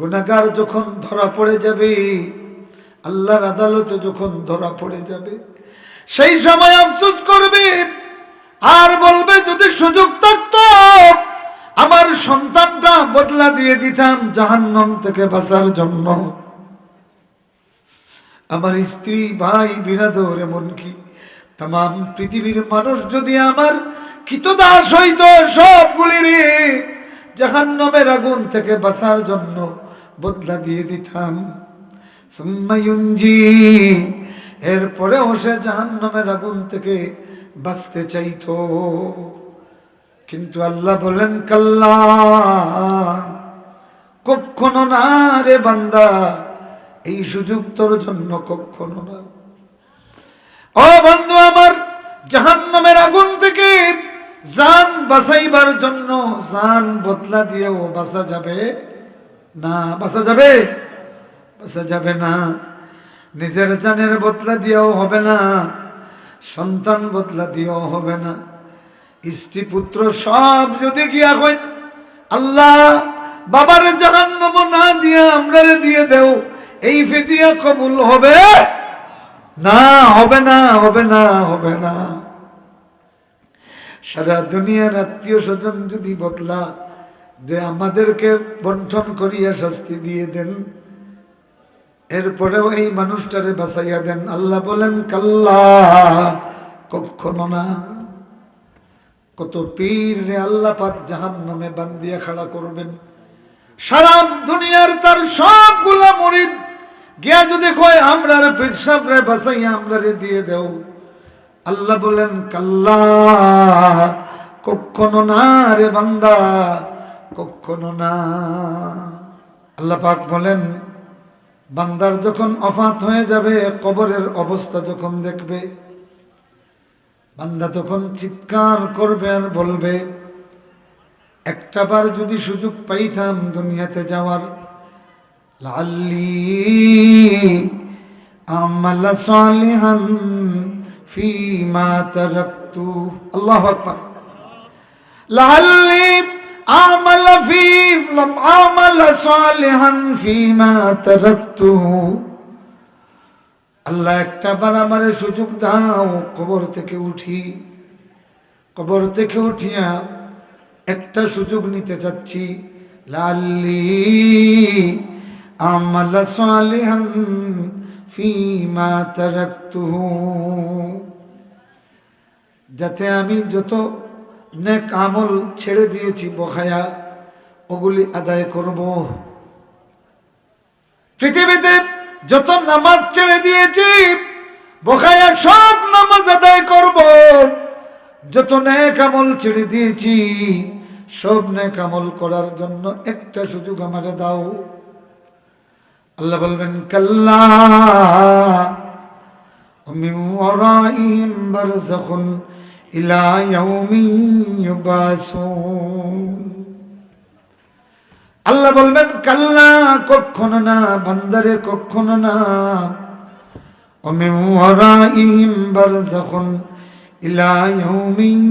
গুনাগার যখন ধরা পড়ে যাবে, আল্লাহর আদালতে যখন ধরা পড়ে যাবে, সেই সময় আফসোস করবে। আর বলবে, যদি সুযোগ থাকতো, আমার সন্তানটা বদলা দিয়ে দিতাম জাহান্নাম থেকে বাঁচার জন্য। আমার স্ত্রী, ভাই, বিরাদর এমনকি তাম পৃথিবীর মানুষ যদি আমার কৃতদাস হইত সবগুলি রে জাহান্নামের আগুন থেকে বাঁচার জন্য। বদলা দিয়ে দিতাম সুম্মায়ুঞ্জি এরপরেও সে জাহান্নামের আগুন থেকে বাঁচতে চাইতো। কিন্তু আল্লাহ বলেন, কাল্লা কখনো না রে বান্দা, এই সুযোগ তোর জন্য কখনো না। ও বন্ধু আমার, জাহান্নামের আগুন থেকে জান বাঁচাইবার জন্য জান বদলা দিয়েও বাঁচা যাবে। না, বাঁচা যাবে? বাঁচা যাবে না। নিজের জানের বদলা দিয়েও হবে না, সন্তান বদলা দিয়েও হবে না। স্ত্রী, পুত্র সব যদি গিয়া হইন আল্লাহ, বাবারে জাহান্নাম না দিয়ে আমরারে দিয়ে দেও, এই ফিদিয়া কবুল হবে? না হবে না হবে না হবে না। সারা দুনিয়ার আত্মীয় স্বজন যদি বদলা যে আমাদেরকে বন্টন করিয়া শাস্তি দিয়ে দেন, এরপরেও এই মানুষটারে বাঁচাইয়া দেন। আল্লাহ বলেন, কাল্লা কখনো না। কত পীর রে আল্লাহ পাক জাহান নামে বান্দিয়া খাড়া করবেন। সারা দুনিয়ার তার সবগুলা মরিদ গিয়া যদি কয়, আমরা পীর রে বাঁচাইয়া আমরা রে দিয়ে দেও। আল্লাহ বলেন, কাল্লা কখনো না রে বান্দা। কখনো না। আল্লাহ পাক বলেন, বান্দার যখন অফাত হয়ে যাবে, কবরের অবস্থা যখন দেখবে, বান্দা তখন চিৎকার করবে আর বলবে, একটা বার যদি সুযোগ পাইতাম দুনিয়াতে যাওয়ার লাল্লি আমাল সালিহান ফিমা তারাকতু। আল্লাহু আকবার। লাল্লি আমাল ফি আমাল সালিহান ফিমা তারাকতু আল্লাহ একটা বার আমারে সুযোগ দাও, কবর থেকে উঠি। কবর থেকে উঠিয়া একটা সুযোগ নিতে চাচ্ছি। লাল্লি আমাল সালিহান ফিমা তারাকতুহু। যাতে আমি যত নেক আমল ছেড়ে দিয়েছি বখায়া, ওগুলি আদায় করব। পৃথিবীতে যত নামাজ ছেড়ে দিয়েছি, বখায়া সব নামাজ আদায় করব। যত নে আমল ছেড়ে দিয়েছি, সব নে আমল করার জন্য একটা সুযোগ আমারে দাও। আল্লাহ বলবেন, কাল্লা মিম ওরাইম বারজাখুন إلى يوم يبعثون আল্লাহ বলবেন কাল্লা কখনো না বান্দারে কখনো না অমিম বারজাখুন ইলা ইয়াউমিন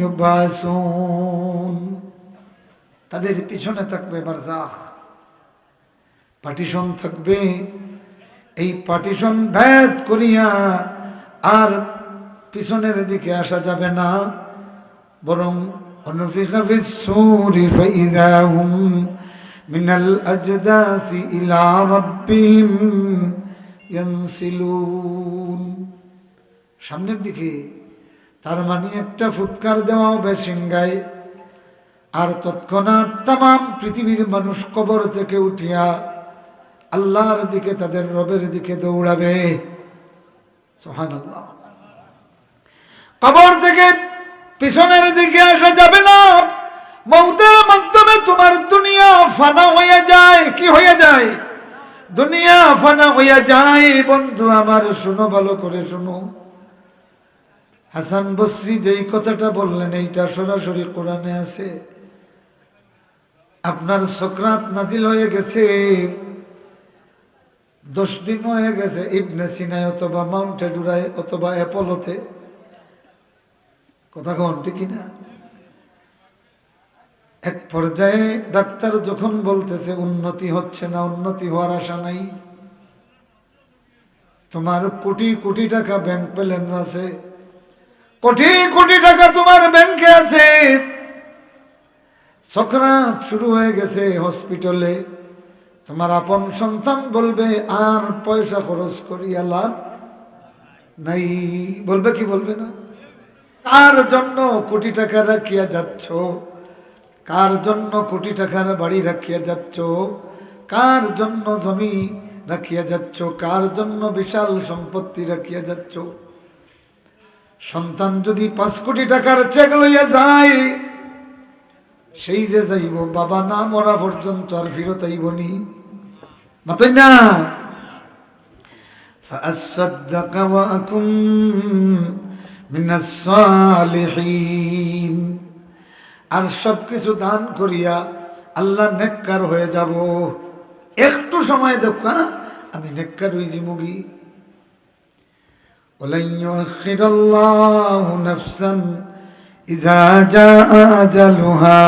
ইউবাসুন তাদের পিছনে থাকবে বারজাখ পার্টিশন থাকবে এই পার্টিশন ভেদ করিয়া আর পিছনের দিকে আসা যাবে না। বরং মিনাল ইলা সামনের দিকে তার মানে একটা ফুৎকার দেওয়া হবে সিংগায় আর তৎক্ষণাৎ তাম পৃথিবীর মানুষ কবর থেকে উঠিয়া আল্লাহর দিকে, তাদের রবের দিকে দৌড়াবে। সোহান আল্লাহ কবর থেকে পিছনের দিকে আসা যাবে না। মৌতের মাধ্যমে তোমার দুনিয়া ফানা হয়ে যায়। কি হয়ে যায়? দুনিয়া ফানা হইয়া যায়, বন্ধু, আমার শুনো, ভালো করে শুনো। হাসান বসরি যেই কথাটা বললেন, এইটা সরাসরি কোরআনে আছে। আপনার সকরাত নাজিল হয়ে গেছে, দশ দিন হয়ে গেছে, ইবনে সিনাই অথবা মাউন্টে ডুরাই অথবা অ্যাপোলোতে। কথা কন, ঠিক না এক পর্যায়ে ডাক্তার যখন বলতেছে, উন্নতি হচ্ছে না, উন্নতি হওয়ার আশা নাই। তোমার কোটি কোটি টাকা ব্যাংক ব্যালেন্স আছে। কোটি কোটি টাকা তোমার ব্যাংকে আছে। সকরাত শুরু হয়ে গেছে হসপিটালে তোমার আপন সন্তান বলবে, আর পয়সা খরচ করিয়া লাভ নাই। বলবে কি, বলবে না? কার জন্য কোটি টাকা রাখিয়া যাচ্ছ কার জন্য কোটি টাকার বাড়ি রাখিয়া যাচ্ছ কার জন্য জমি রাখিয়া যাচ্ছ কার জন্য বিশাল সম্পত্তি রাখিয়া যাচ্ছ সন্তান যদি পাঁচ কোটি টাকার চেক লইয়া যায় সেই যে যাইব বাবা না মরা পর্যন্ত আর ফিরত আইবনি মাতই না فأصدق وأكن من الصالحين আর সব কিছু দান করিয়া আল্লাহ নেককার হয়ে যাব একটু সময় দেখা আমি নেককার হইছি মুগি ولن يؤخر الله نفسا إذا جاء أجلها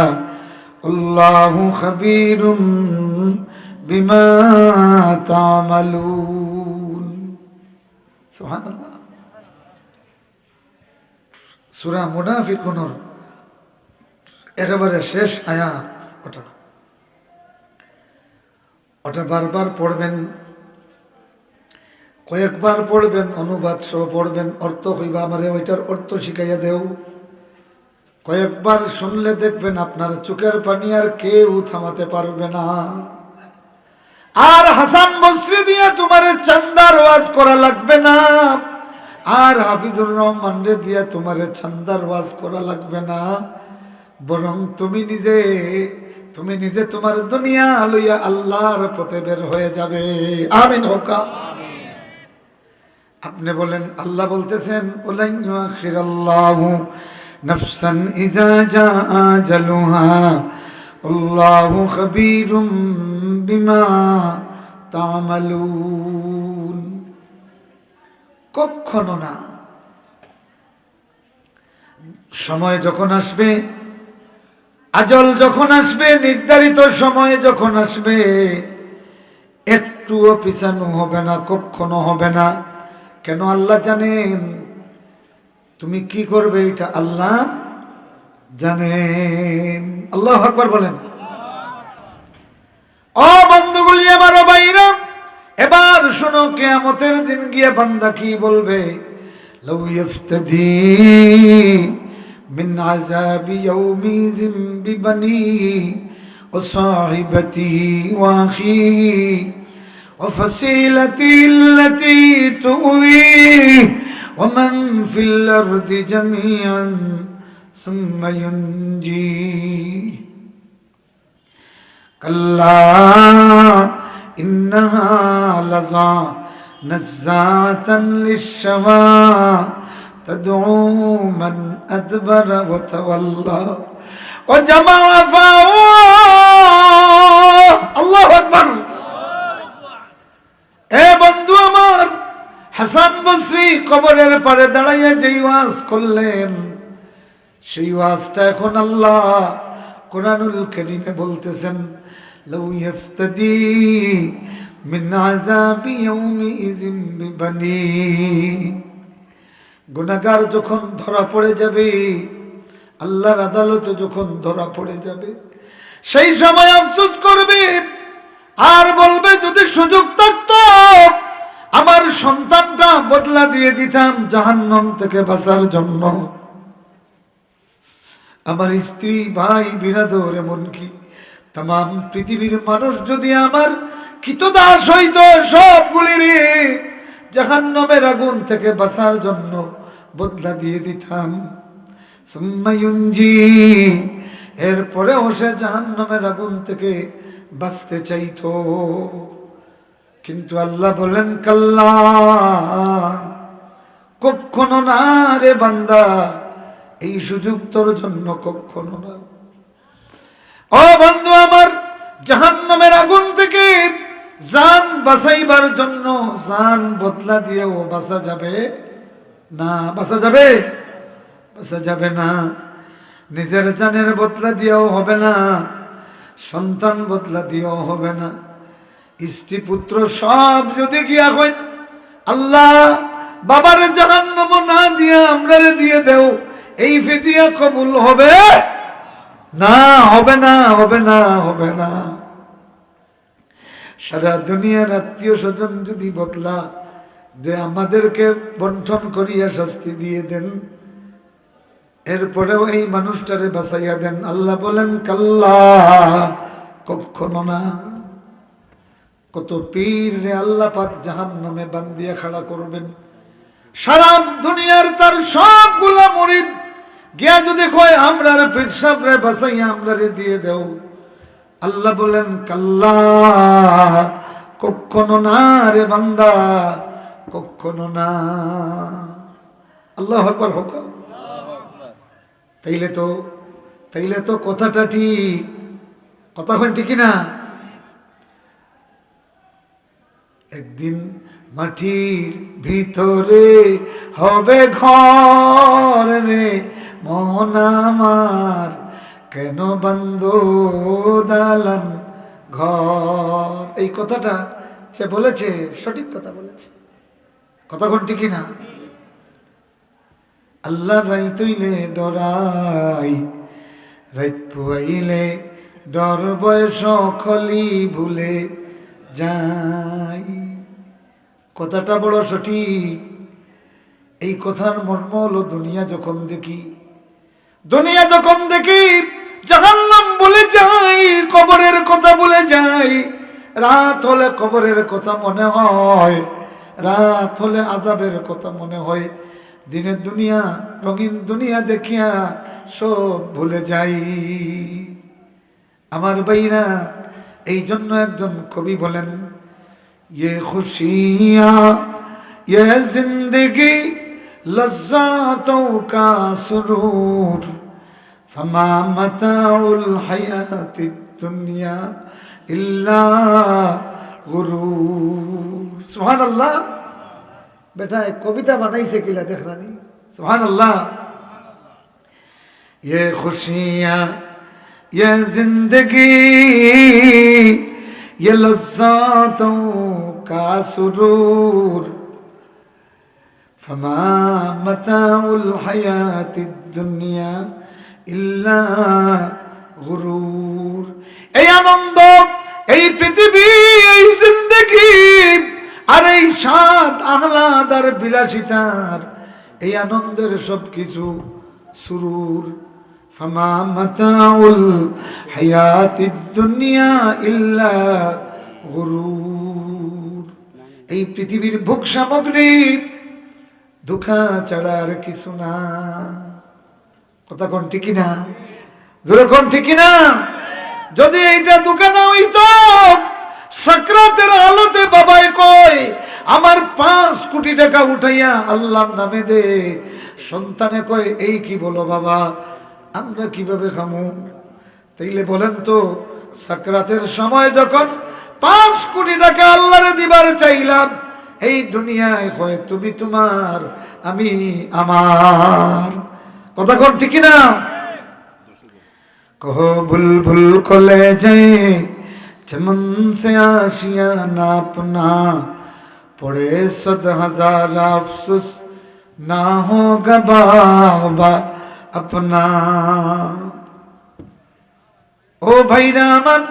والله خبير بما تعملون سبحان الله সুরা মুনাফিকুনর একেবারে শেষ আয়াত ওটা। ওটা বারবার পড়বেন, কয়েকবার পড়বেন, অনুবাদ সহ পড়বেন, অর্থ হইবা আমারে, ওইটার অর্থ শিখাইয়া দেও। কয়েকবার শুনলে দেখবেন আপনার চোখের পানি আর কেউ থামাতে পারবে না। আর হাসান বসরি দিয়ে তোমার চান্দার ওয়াজ করা লাগবে না। আর হাফিজুর রহমান রে দিয়ে তোমার চান্দার ওয়াজ করা লাগবে না। বরং তুমি নিজে তুমি নিজে তোমার দুনিয়া লইয়া আল্লাহর পথে বের হয়ে যাবে। আমিন হোকা। আপনি বলেন, আল্লাহ বলতেছেন ওলাইয়াখিরাল্লাহু কখনো না। সময় যখন আসবে, আজল যখন আসবে, নির্ধারিত সময় যখন আসবে, একটুও পিছানো হবে না, কখনো হবে না। কেন আল্লাহ জানেন? তুমি কি করবে এটা আল্লাহ জানেন। আল্লাহ আকবার বলেন। ও বন্ধুগুলি, আমার বাইরা এবার শোনো কেয়ামতের দিন গিয়ে বান্দা কি বলবে লৌ ইফতাদি من عذاب يومئذ ببنيه وصاحبته واخيه وفصيلتي التي تؤويه ومن في الأرض جميعا ثم ينجيه كلا إنها لظى نزاعة للشوى تدعو من أدبر وتولى وجمع فأوعى الله أكبر এ বন্ধু আমার হাসান বসরি কবরের পারে দাঁড়াইয়া যেই ওয়াজ করলেন সেই ওয়াজটা এখন আল্লাহ কোরআনুল করিমে বলতেছেন লৌ ইফতাদি মিন আযাবি ইয়াউমিইযিন বিবানি গুনাহগার যখন ধরা পড়ে যাবে, আল্লাহর আদালতে যখন ধরা পড়ে যাবে, সেই সময় আফসোস করবে। আর বলবে, যদি সুযোগ থাকতো, আমার সন্তানটা বদলা দিয়ে দিতাম জাহান্নাম থেকে বাঁচার জন্য। আমার স্ত্রী, ভাই, বিরাদর এমনকি তাম পৃথিবীর মানুষ যদি আমার কৃতদাস হইত সবগুলির জাহান্নামের আগুন থেকে বাঁচার জন্য বদলা দিয়ে দিতাম। সুম্মায়ুঞ্জি এরপরেও সে জাহান্নামের আগুন থেকে বাঁচতে চাইতো। কিন্তু আল্লাহ বলেন, কাল্লা কখনো না রে বান্দা, এই সুযোগ তোর জন্য কখনো না। ও বন্ধু আমার, জাহান্নামের আগুন থেকে জান বাঁচাইবার জন্য জান বদলা দিয়েও বাঁচা যাবে না, বাঁচা যাবে? বাঁচা যাবে না। নিজের জানের বদলা দিয়েও হবে না, সন্তান বদলা দিয়েও হবে না। স্ত্রী, পুত্র সব যদি গিয়া হইন আল্লাহ বাবারে জাহান্নাম না দিয়ে আমরারে দিয়ে দেও, এই ফিদিয়া কবুল হবে? না, হবে না হবে না হবে না। সারা দুনিয়ার আত্মীয় স্বজন যদি বদলা যে আমাদেরকে বন্টন করিয়া শাস্তি দিয়ে দেন, এরপরেও এই মানুষটারে বাঁচাইয়া দেন। আল্লাহ বলেন, কাল্লা, কখনো না। কত পীর রে আল্লাহ পাক জাহান নামে বান্দিয়া খাড়া করবেন। সারা দুনিয়ার তার সবগুলা মরিদ গিয়া যদি কয়, আমরা রে পীর সাহেব রে আমরা দিয়ে দেও। আল্লাহ বলেন, কাল্লা কখনো না রে বান্দা কখনো না। আল্লাহ একবার হোক। তাইলে তো তাইলে তো কথাটা ঠিক। কথা হয় ঠিক না? একদিন মাটির ভিতরে হবে ঘর রে মন আমার কেন বন্ধ দালান ঘর? এই কথাটা সে বলেছে, সঠিক কথা বলেছে। কথা কোন ঠিকই না? আল্লাহ রাই তৈলে ডরাই রাইত পুয়াইলে ডর বয়স খলি ভুলে যাই। কথাটা বড় সঠিক। এই কথার মর্ম হলো দুনিয়া যখন দেখি দুনিয়া যখন দেখি, জাহান্নাম বলে যাই, কবরের কথা বলে যাই, রাত হলে কবরের কথা মনে হয়, রাত হলে আজাবের কথা মনে হয়, দিনের দুনিয়া, রঙিন দুনিয়া দেখিয়া সব ভুলে যাই। আমার বাইরা এই জন্য একজন কবি বলেন ইয়ে খুশিয়া ইয়ে জিন্দগি لذاتوں کا سرور فما متاع الحیات الدنیا الا غرور سبحان اللہ بیٹا ایک کوبیتا بنائی سے کلا دیکھ رانی سبحان اللہ یہ خوشیاں یہ زندگی یہ لذاتوں کا سرور فما متاع الحياة الدنيا إلا غرور. এই আনন্দ, এই পৃথিবী, এই জিন্দগি, আর এই সাত আহ্লাদ আর বিলাসিতার, এই আনন্দের সব কিছু সুরুর। فما متاع الحياة দুনিয়া ইল্লা غرور. এই পৃথিবীর ভোগ সামগ্রী দুঃখা ছাড়ার কিছু না। কথা কোন ঠিকই না? জোরে কোন ঠিকই না? যদি এইটা দোকানে হইতো, সাকরাতের আলোতে বাবাই কয়, আমার পাঁচ কোটি টাকা উঠাইয়া আল্লাহর নামে দে। সন্তানে কয়, এই কি বলো বাবা, আমরা কীভাবে খামু? তাইলে বলেন তো, সাকরাতের সময় যখন পাঁচ কোটি টাকা আল্লাহরে দিবার চাইলাম এই দুনিয়ায় কয় তুমি তোমার, আমি আমার। কথা কোন, ঠিক না কহো বুলবুল কলে যায় চমন সে আশিয়া নাপনা পড়ে সদ হাজার আফসুস না হো গবা আপনা। ও ভাইরা আমার,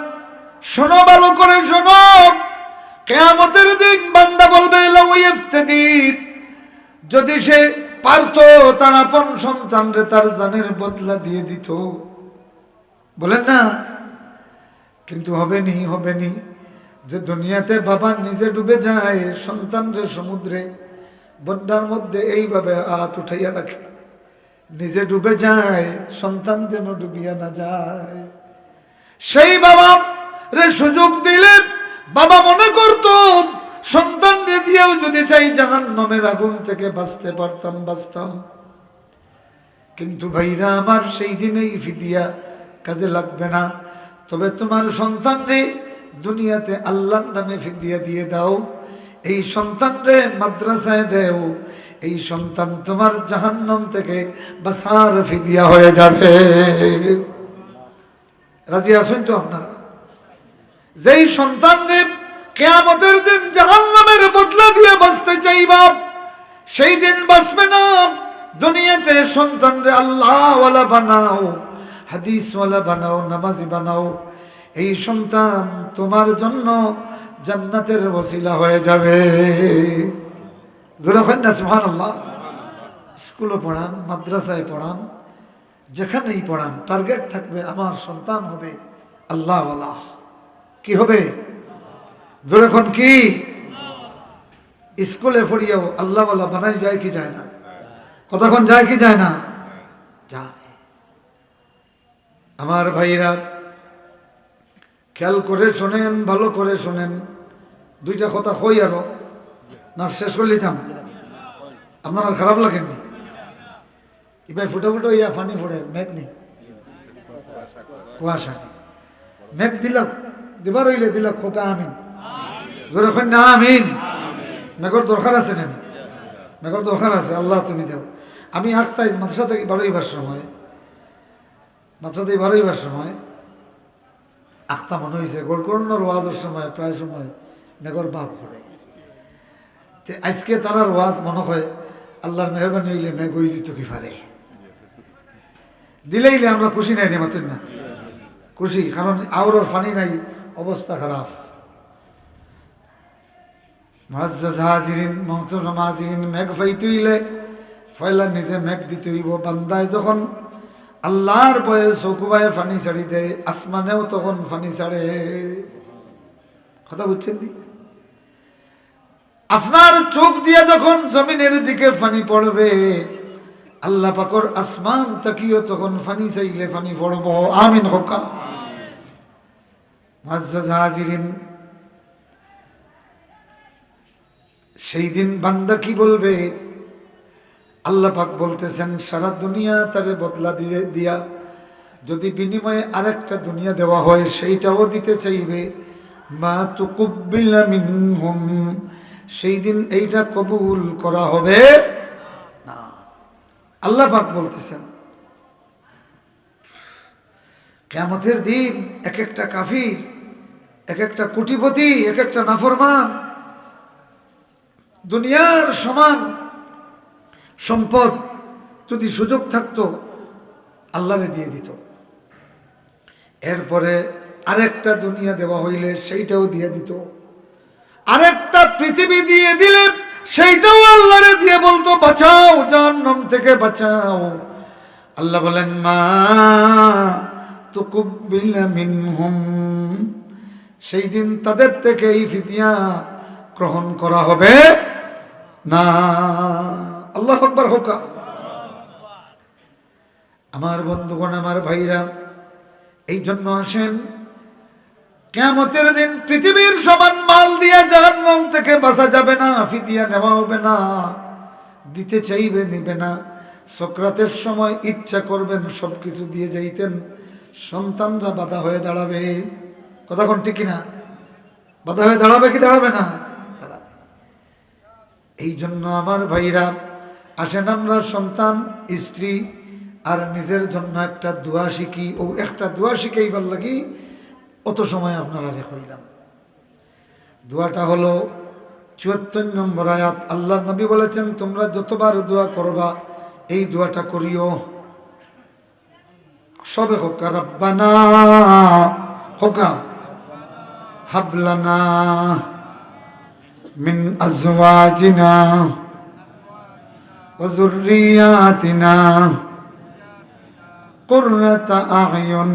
শোনো ভালো করে, শোনো। কেয়ামতের দিন বান্দা বলবে যদি সে পারত, তার আপন সন্তানরে তার জানের বদলা দিয়ে দিত। বলেন না? কিন্তু হবে নি হবে নি। যে দুনিয়াতে বাবা নিজে ডুবে যায় সন্তানরে সমুদ্রে, বন্যার মধ্যে এইভাবে হাত উঠাইয়া রাখে। নিজে ডুবে যায়, সন্তান যেন ডুবিয়া না যায়। সেই বাবা রে সুযোগ দিলে বাবা মনে করতো, সন্তান রে দিয়েও যদি চাই জাহান নমের আগুন থেকে বাঁচতে পারতাম, বাঁচতাম। কিন্তু ভাইরা, আমার সেই দিনেই ফিদিয়া কাজে লাগবে না। তবে তোমার সন্তান রে দুনিয়াতে আল্লাহর নামে ফিদিয়া দিয়ে দাও। এই সন্তানরে মাদ্রাসায় দেও। এই সন্তান তোমার জাহান্নাম থেকে বাসার ফিদিয়া হয়ে যাবে। রাজি আসুন তো আপনারা? যেই সন্তানরে কেয়ামতের দিন জাহান্নামের বদলা দিয়ে বাঁচতে চাইবা, সেই দিন বাঁচবে না। দুনিয়াতে সন্তানরে আল্লাহওয়ালা বানাও, হাদিসওয়ালা বানাও, নামাজি বানাও। এই সন্তান তোমার জন্য জান্নাতের বসিলা হয়ে যাবে। সুহান আল্লাহ স্কুলে পড়ান, মাদ্রাসায় পড়ান, যেখানেই পড়ান, টার্গেট থাকবে আমার সন্তান হবে আল্লাহওয়ালা। কি হবে? যখন কি? স্কুলে পড়িয়াও আল্লাহওয়ালা বানাই যায় কি যায় না? কতক্ষণ যায় কি যায় না? আমার ভাইরা খেয়াল করে শোনেন, ভালো করে শোনেন। দুইটা কথা কই আরও? না, শেষ করে লিতাম আপনার আর খারাপ লাগেননি? এবার ফুটো ফুটো ইয়া ফানি ফোড়ে, মেঘ নেই। কুয়াশা নেই। মেঘ দিলাম। দিবার হইলে দিলাম খোকা আমিন। না, আমিন। মেঘর দরকার আছে না মেঘর দরকার আছে, আল্লাহ তুমি দেও। আমি আখতাই মাদ্রাসা থেকে বারোইবার সময়, মাদ্রাসা থেকে বারোইবার সময় আখতা মনে হয়েছে গোলকর্ণর ওয়াজের সময়, প্রায় সময় মেঘর বাপ করে আজকে তারার ওয়াজ মনে হয় আল্লাহর মেহরবানি হইলে মেঘ হয়ে যেত কি পারে। দিলেইলে আমরা খুশি নাই নেমাতেন না। খুশি, কারণ আওরর ফানি নাই অবস্থা খারাপ। মহাজ্জাজ হাজিরিন মহতরম হাজিরিন মেঘ ফাইতুইলে, ফয়লা নিজে মেঘ দিতে হইব বান্দায় যখন আল্লাহর বয়ে চকুবায় ফানি ছাড়ি দেয়, আসমানেও তখন ফানি ছাড়ে। কথা বুঝছেন আপনার চোখ দিয়ে যখন জমিনের দিকে ফানি পড়বে, আল্লাহ পাকর আসমান তাকিও তখন ফানি চাইলে ফানি পড়ব। আমিন হকা। হাজিরিন সেই দিন বান্দা কি বলবে? আল্লাহ পাক বলতেছেন, সারা দুনিয়া তারে বদলা দিয়ে, দিয়া, যদি বিনিময়ে আরেকটা দুনিয়া দেওয়া হয়, সেইটাও দিতে চাইবে। মা তুকুব্বিলা মিনহুম, সেই দিন এইটা কবুল করা হবে না। আল্লাহ পাক বলতেছেন কেমতের দিন এক একটা কাফির এক একটা কোটিপতি এক একটা নাফরমান। দুনিয়ার সমান সম্পদ যদি সুযোগ থাকতো, আল্লাহরে দিয়ে দিত। এরপরে আরেকটা দুনিয়া দেওয়া হইলে সেইটাও দিয়ে দিত। আরেকটা পৃথিবী দিয়ে দিলে সেইটাও আল্লাহরে দিয়ে বলতো, বাঁচাও, জাহান্নাম থেকে বাঁচাও। আল্লাহ বলেন, মা তুকুব্বিলা মিনহুম সেই দিন তাদের থেকে এই ফিতিয়া গ্রহণ করা হবে না। আল্লাহ আকবর হোকা। আমার বন্ধুগণ, আমার ভাইরা এই জন্য আসেন। কেমতের দিন পৃথিবীর সমান মাল দিয়ে জাহান্নাম থেকে বাঁচা যাবে না, ফিতিয়া নেওয়া হবে না, দিতে চাইবে, নিবে না। সক্রাতের সময় ইচ্ছা করবেন সব কিছু দিয়ে যাইতেন, সন্তানরা বাধা হয়ে দাঁড়াবে। কোন ঠিক কিনা? বাধা হয়ে দাঁড়াবে কি দাঁড়াবে না? দাঁড়াবে। এই জন্য আমার ভাইরা, আসেন আমরা সন্তান, স্ত্রী আর নিজের জন্য একটা দোয়া শিখি। ও একটা দোয়া শিখেইবার লাগি, অত সময় আপনারা রেখইলাম দোয়াটা হলো চুয়াত্তর নম্বর আয়াত। আল্লাহ নবী বলেছেন, তোমরা যতবার দোয়া করবা, এই দোয়াটা করিও। সবে হোকা, রব্বানা। হোকা হাবলানা মিন আজওয়াজিনা وذرياتنا قرة أعين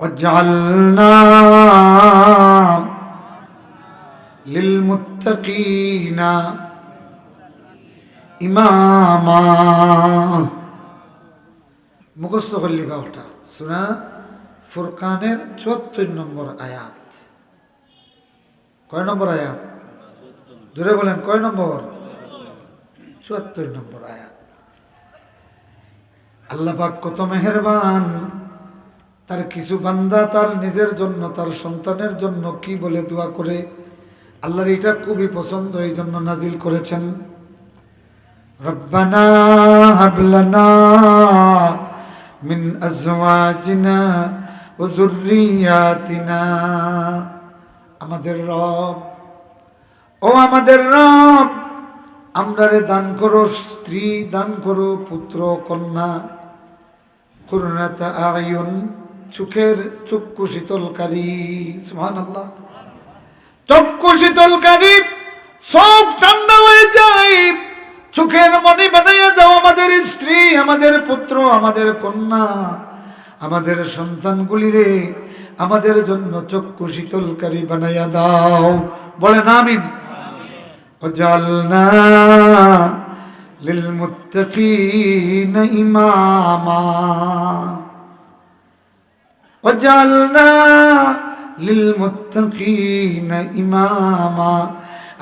واجعلنا للمتقين إماما মুখস্থ করলি বা ওটা সুরা ফুরকানের চুয়াত্তর নম্বর আয়াত। কয় নম্বর আয়াত? দূরে বলেন, কয় নম্বর? চুয়াত্তর নম্বর আয়াত। আল্লাহ পাক কত মেহেরবান। তার কিছু বান্দা তার নিজের জন্য, তার সন্তানের জন্য কি বলে দোয়া করে। আল্লাহর এটা খুবই পছন্দ এই জন্য নাজিল করেছেন। রব্বানা হাবলানা মিন আজওয়াজিনা আমাদের রব। ও আমাদের রব আমরারে দান করো, স্ত্রী দান করো, পুত্র, কন্যা। করুণাতা আয়ুন, চোখের চক্ষু শীতলকারী সুহান আল্লাহ চক্ষু শীতলকারী, চোখ ঠান্ডা হয়ে যায়। চোখের মনে বানাইয়া দাও আমাদের স্ত্রী, আমাদের পুত্র, আমাদের কন্যা। আমাদের সন্তানগুলিরে আমাদের জন্য চক্ষু শীতলকারী বানাইয়া দাও বলেন আমিন وجعلنا للمتقين إماما وجعلنا للمتقين إماما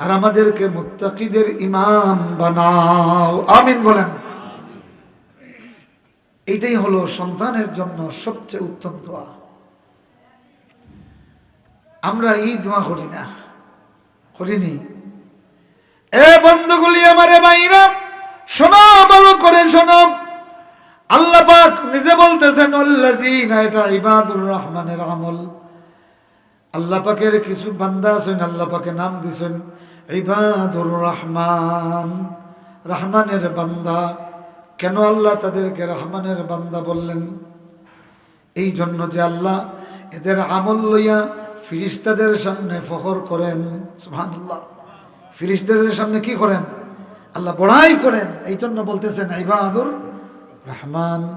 আর আমাদেরকে মুত্তাকিদের ইমাম বানাও আমিন বলেন এইটাই হলো সন্তানের জন্য সবচেয়ে উত্তম দোয়া। আমরা এই দোয়া করি না, করিনি। এ বন্ধুগুলি আমারে বাইরা শোনো, ভালো করে শোনো। আল্লাহ পাক নিজে বলতেছেন এটা ইবাদুর রহমানের আমল। আল্লাহ পাকের কিছু বান্দা আছেন, আল্লাহ পাকে নাম দিছেন, ইবাদুর রহমান রহমানের বান্দা। কেন আল্লাহ তাদেরকে রহমানের বান্দা বললেন? এই জন্য যে আল্লাহ এদের আমল লইয়া ফিরিস্তাদের সামনে ফখর করেন, সুবহানাল্লাহ। ফিরিস্তাদের সামনে কি করেন? আল্লাহ বড়াই করেন। এই জন্য বলতেছেন, ইবাদুর রহমান।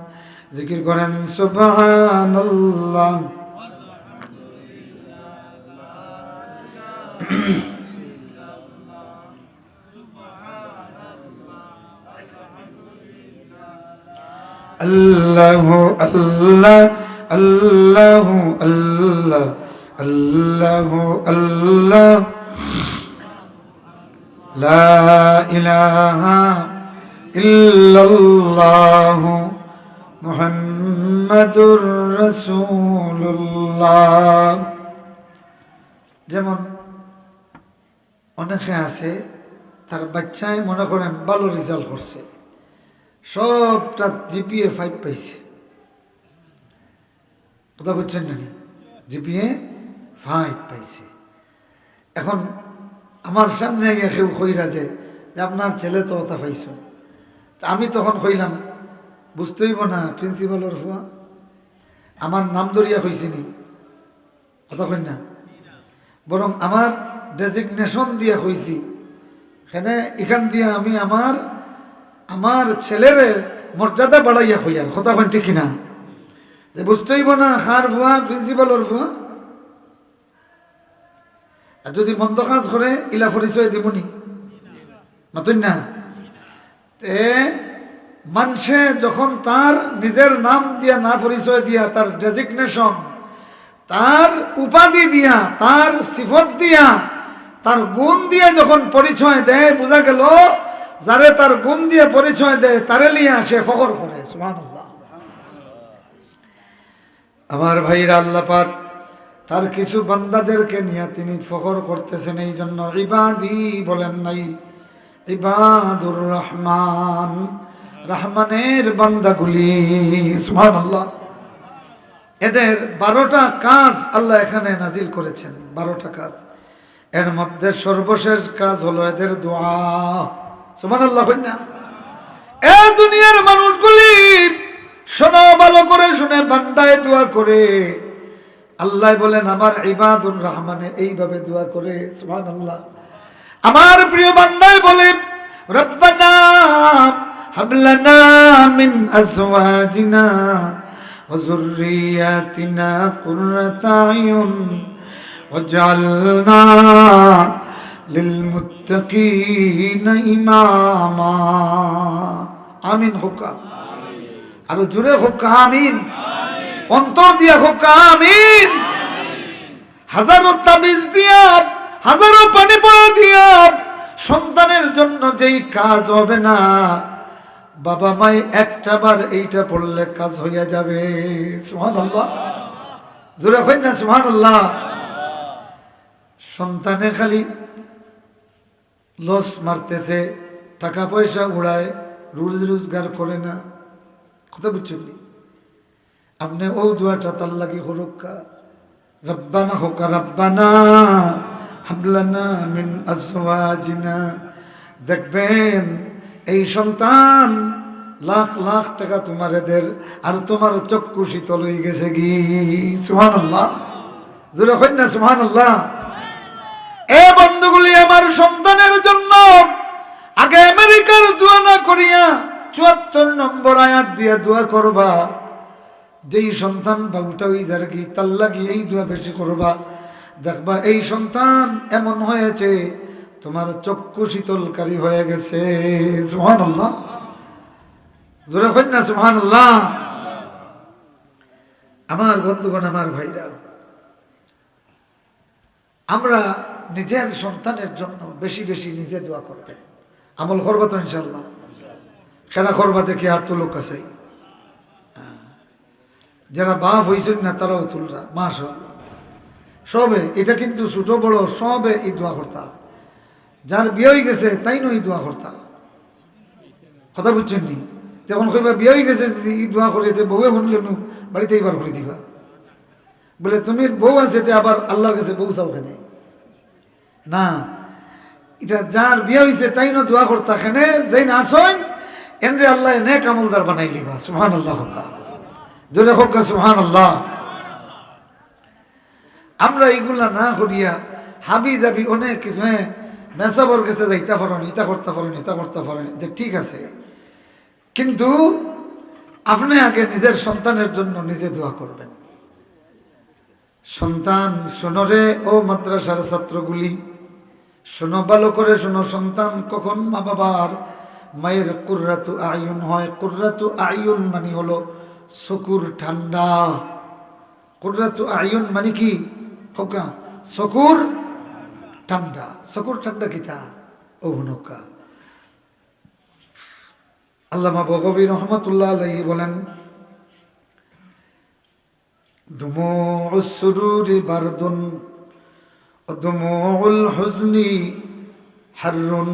জিকির করেন, সুবহানাল্লাহ। আল্লাহু আল্লাহ আল্লাহু আল্লাহ আল্লাহু আল্লাহ। লা ইলাহা ইল্লাল্লাহু মুহাম্মাদুর রাসূলুল্লাহ। যেমন অনেকে আছে, তার বাচ্চায় মনে করেন ভালো রেজাল্ট করছে। সবটা জিপিএ ফাইভ পাইছে। কথা বলছেন না? জিপিএ ফাইভ পাইছে। এখন আমার সামনে আইয়া কেউ কইরা যে আপনার ছেলে তো ওটা পাইছ। আমি তখন কইলাম বুঝতেইব না প্রিন্সিপালের ফুয়া। আমার নাম ধরিয়া কইছিনি কথা কই না? বরং আমার ডেজিগনেশন দিয়া কইছি। এখানে এখান দিয়ে আমি আমার আমার ছেলের মর্যাদা বাড়াইয়া কইয়ার কথা কন ঠিক কিনা? যে বুঝতেইব না খার ফুয়া প্রিন্সিপালের ফুয়া আর যদি মন্দ কাজ করে, ইলা পরিচয় দিবনি মতন না? তে মানুষে যখন তার নিজের নাম দিয়া না পরিচয় দিয়া, তার ডেজিগনেশন তার উপাধি দিয়া, তার সিফত দিয়া, তার গুণ দিয়ে যখন পরিচয় দেয়, বোঝা গেল যারে তার গুণ দিয়ে পরিচয় দেয়, তারে লিয়া সে ফখর করে আমার ভাইরা আল্লাহ তার কিছু বান্দাদেরকে নিয়ে তিনি ফখর করতেছেন, এই জন্য ইবাদি বলেন নাই। ইবাদুর রহমান, রহমানের বান্দাগুলি, সুবহানাল্লাহ। এদের বারোটা কাজ আল্লাহ এখানে নাজিল করেছেন, বারোটা কাজ। এর মধ্যে সর্বশেষ কাজ হলো এদের দোয়া। সুমান আল্লাহ কন্যা এ দুনিয়ার মানুষগুলি শোনো ভালো করে শুনে বান্দায় দোয়া করে আল্লাহ বলেন আমার ইবাদুর রহমানে এইভাবে দোয়া করে সুমান আল্লাহ আমার প্রিয় বান্দায় বলে রব্বানা হাবলানা মিন আজওয়াজিনা وذرياتنا قرة أعين واجعلنا লিলমুত্তাকিনা ইমামা। আমিন হোকা আরও জুড়ে হোকা আমিন। অন্তর দিয়া হোকা আমিন। হাজারো তাবিজ দিয়া, হাজারো পানি পড়া দিয়া, সন্তানের জন্য যেই কাজ হবে না, বাবা মাই একটা বার এইটা পড়লে কাজ হইয়া যাবে। সুহান আল্লাহ জোরে হই না সুহান আল্লাহ সন্তানে খালি লস মারতেছে, টাকা পয়সা উড়ায়, রোজ রোজগার করে না। কথা বুঝছেন? আপনি ও দুয়াটা তার লাগি হরক্কা রব্বানা হোকা রব্বানা হাবলানা মিন আজওয়াজিনা। দেখবেন, এই সন্তান লাখ লাখ টাকা তোমার এদের, আর তোমার চক্ষু শীতল হয়ে গেছে কি সুহান আল্লাহ জোরে না সুহান আল্লাহ এ বন্ধুগুলি আমার সন্তানের জন্য। আগে আমেরিকার দোয়া না করিয়া চুয়াত্তর নম্বর আয়াত দিয়া দোয়া করবা। যেই সন্তান বাবুটা ওই যার কি তার লাগি এই দোয়া বেশি করবা। দেখবা এই সন্তান এমন হয়েছে, তোমার চক্ষু শীতলকারী হয়ে গেছে। সুহান আল্লাহ জোরে হই না সুহান আল্লাহ আমার বন্ধুগণ, আমার ভাইরা, আমরা নিজের সন্তানের জন্য বেশি বেশি নিজে দোয়া করবে। আমল করবা তো ইনশাল্লাহ খেলা করবা দেখে আর তো লোক আছে। যারা বাপ হয়েছেন না, তারাও তুলরা মাশাল্লাহ সবে, এটা কিন্তু ছোট বড় সবে এই দোয়া করতাম যার বিয়ে হয়ে গেছে, তাই নয় দোয়া করতাম কথা বুঝছেন নি? তখন কইবা বিয়ে হয়ে গেছে, যদি এই দোয়া করে, তে বউয়ে শুনলে বাড়িতে এইবার করে দিবা। বলে তুমি বউ আছে আবার আল্লাহর কাছে বউ চাও কেন? না। এটা যার বিয়ে হয়েছে তাই না দোয়া করতা এখানে যেই না আসেন এনরে আল্লাহ নে কামলদার বানাই লিবা সুহান আল্লাহ হোকা। জোরে হোকা সুহান আল্লাহ আমরা এইগুলা না করিয়া হাবি যাবি অনেক কিছু হ্যাঁ মেসাবর গেছে যে ইতা ফরন ইতা করতে পারেন, ইতা করতে পারেন, এটা ঠিক আছে। কিন্তু আপনি আগে নিজের সন্তানের জন্য নিজে দোয়া করবেন। সন্তান শোনরে ও মাদ্রাসার ছাত্রগুলি শোনো ভালো করে শোনো সন্তান, কখন মা বাবার মায়ের কুর্রাতু আয়ুন হয়? কুর্রাতু আয়ুন মানে হলো চকুর ঠান্ডা। কুর্রাতু আয়ুন মানে কি? হোকা ঠান্ডা। চকুর ঠান্ডা কিতা? অভনৌকা আল্লামা বগবী রহমতুল্লাহ আলহী বলেন দুমো সুরুরি বারদুন হুজনি হারুন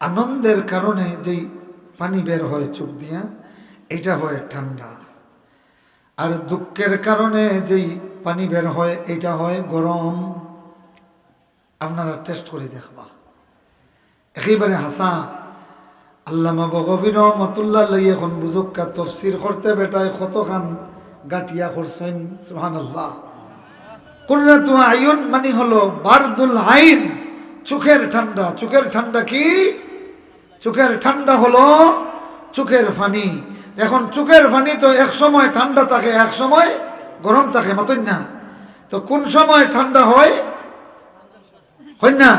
আনন্দের কারণে যেই পানি বের হয় চোখ দিয়া এটা হয় ঠান্ডা। আর দুঃখের কারণে যেই পানি বের হয় এটা হয় গরম। আপনারা টেস্ট করে দেখবা। একেবারে হাসা। আল্লামা বগভীর মতুল্লা লই এখন বুজুক্কা তফসির করতে বেটায় কতখান গাটিয়া করছেন সুহান আল্লাহ কুর্রাতু আয়ুন মানে হলো বারদুল আইন, চোখের ঠান্ডা। চোখের ঠান্ডা কি? চোখের ঠান্ডা হলো চোখের ফানি। এখন চোখের ফানি তো এক সময় ঠান্ডা থাকে, এক সময় গরম থাকে মতন না তো কোন সময় ঠান্ডা হয়? হয় না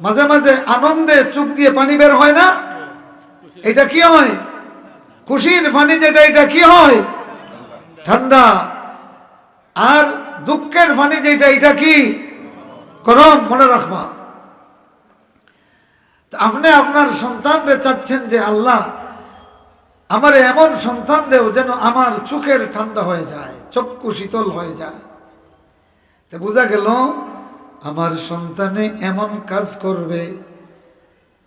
মাঝে মাঝে আনন্দে চোখ দিয়ে পানি বের হয় না? এটা কি হয়? খুশির ফানি যেটা, এটা কি হয়? ঠান্ডা। আর দুঃখের পানি যেটা, এটা কি? গরম মনে রাখবা। আপনি আপনার সন্তানরে চাচ্ছেন যে আল্লাহ, আমার এমন সন্তান দেও যেন আমার চোখের ঠান্ডা হয়ে যায়, চক্ষু শীতল হয়ে যায়। বোঝা গেল, আমার সন্তানে এমন কাজ করবে,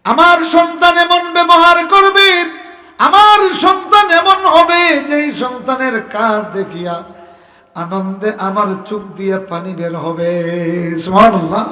আমার সন্তান এমন ব্যবহার করবে, আমার সন্তান এমন হবে যে সন্তানের কাজ দেখিয়া আনন্দে আমার চুপ দিয়ে পানি বের হবে। সুবহানাল্লাহ।